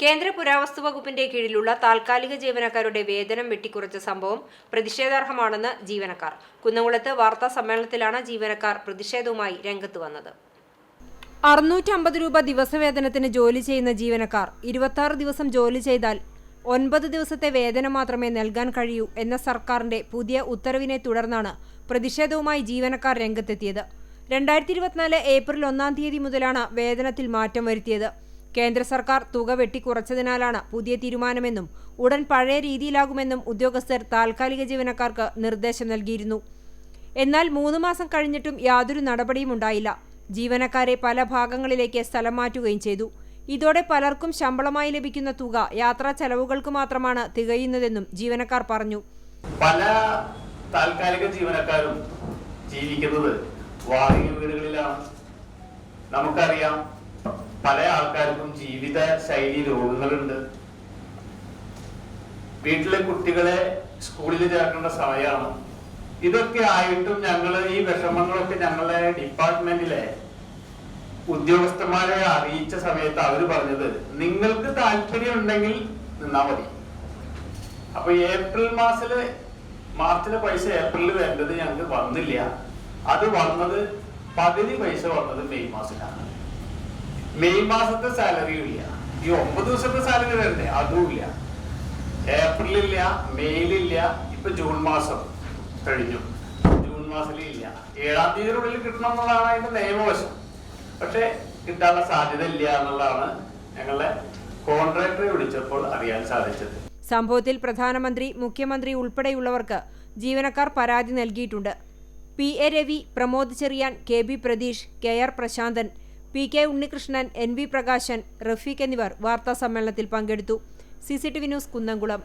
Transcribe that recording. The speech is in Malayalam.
കേന്ദ്ര പുരാവസ്തു വകുപ്പിന്റെ കീഴിലുള്ള താൽക്കാലിക ജീവനക്കാരുടെ വേതനം വെട്ടിക്കുറച്ച സംഭവം പ്രതിഷേധാർഹമാണെന്ന് ജീവനക്കാർ. കുന്നംകുളത്ത് വാർത്താ സമ്മേളനത്തിലാണ് ജീവനക്കാർ പ്രതിഷേധവുമായി രംഗത്ത് വന്നത്. അറുന്നൂറ്റമ്പത് രൂപ ദിവസവേതനത്തിന് ജോലി ചെയ്യുന്ന ജീവനക്കാർ ഇരുപത്തി ദിവസം ജോലി ചെയ്താൽ ഒൻപത് ദിവസത്തെ വേതനം മാത്രമേ നൽകാൻ കഴിയൂ എന്ന സർക്കാരിന്റെ പുതിയ ഉത്തരവിനെ തുടർന്നാണ് പ്രതിഷേധവുമായി ജീവനക്കാർ രംഗത്തെത്തിയത്. രണ്ടായിരത്തി ഇരുപത്തിനാല് ഏപ്രിൽ ഒന്നാം തീയതി മുതലാണ് വേതനത്തിൽ മാറ്റം വരുത്തിയത്. കേന്ദ്ര സർക്കാർ തുക വെട്ടിക്കുറച്ചതിനാലാണ് പുതിയ തീരുമാനമെന്നും ഉടൻ പഴയ രീതിയിലാകുമെന്നും ഉദ്യോഗസ്ഥർ താൽക്കാലിക ജീവനക്കാർക്ക് നിർദ്ദേശം നൽകിയിരുന്നു. എന്നാൽ മൂന്ന് മാസം കഴിഞ്ഞിട്ടും യാതൊരു നടപടിയും ഉണ്ടായില്ല. ജീവനക്കാരെ പല ഭാഗങ്ങളിലേക്ക് സ്ഥലം മാറ്റുകയും ചെയ്തു. ഇതോടെ പലർക്കും ശമ്പളമായി ലഭിക്കുന്ന തുക യാത്രാ ചെലവുകൾക്ക് മാത്രമാണ് തികയുന്നതെന്നും ജീവനക്കാർ പറഞ്ഞു. പല താൽക്കാലിക ജീവനക്കാരും ജീവിക്കുന്നത് വാടക വീടുകളിലാണ്. നമുക്കറിയാം പല ആൾക്കാർക്കും ജീവിത ശൈലി രോഗങ്ങളുണ്ട്. വീട്ടിലെ കുട്ടികളെ സ്കൂളിൽ ചേർക്കേണ്ട സമയമാണ്. ഇതൊക്കെ ആയിട്ടും ഞങ്ങൾ ഈ വിഷമങ്ങളൊക്കെ ഞങ്ങളെ ഡിപ്പാർട്ട്മെന്റിലെ ഉദ്യോഗസ്ഥന്മാരെ അറിയിച്ച സമയത്ത് അവർ പറഞ്ഞത് നിങ്ങൾക്ക് താല്പര്യം ഉണ്ടെങ്കിൽ നിന്നാ മതി. അപ്പൊ ഏപ്രിൽ മാസത്തിൽ മാർച്ചിലെ പൈസ ഏപ്രിലിൽ വേണ്ടത് ഞങ്ങൾക്ക് വന്നില്ല. അത് വന്നത് പകുതി പൈസ വന്നത് മെയ് മാസത്തിലാണ്. മെയ് മാസത്തെ സാലറിയും ഇല്ല. ഈ ഒമ്പത് ദിവസത്തെ സാലറി വരണ്ടേ അതും ഇല്ല. ഏപ്രിലില്ല മെയ്യിലില്ല ഇപ്പൊ ജൂൺ മാസം കഴിഞ്ഞു. ജൂൺ മാസത്തിൽ ഇല്ല. ഏഴാം തീയതിയുടെ കിട്ടണം എന്നുള്ളതാണ് അതിന്റെ നിയമവശം. പക്ഷെ കിട്ടാനുള്ള സാധ്യത ഇല്ല എന്നുള്ളതാണ് ഞങ്ങളെ കോൺട്രാക്ടറെ വിളിച്ചപ്പോൾ അറിയാൻ സാധിച്ചത്. സംഭവത്തിൽ പ്രധാനമന്ത്രി മുഖ്യമന്ത്രി ഉൾപ്പെടെയുള്ളവർക്ക് ജീവനക്കാർ പരാതി നൽകിയിട്ടുണ്ട്. P A Ravi Pramod Cherian K B Pratheesh K R Prasanthan P K Unnikrishnan N V Prakashan Rafeeq എന്നിവർ വാർത്താസമ്മേളനത്തിൽ പങ്കെടുത്തു. C C T V news Kunnamkulam.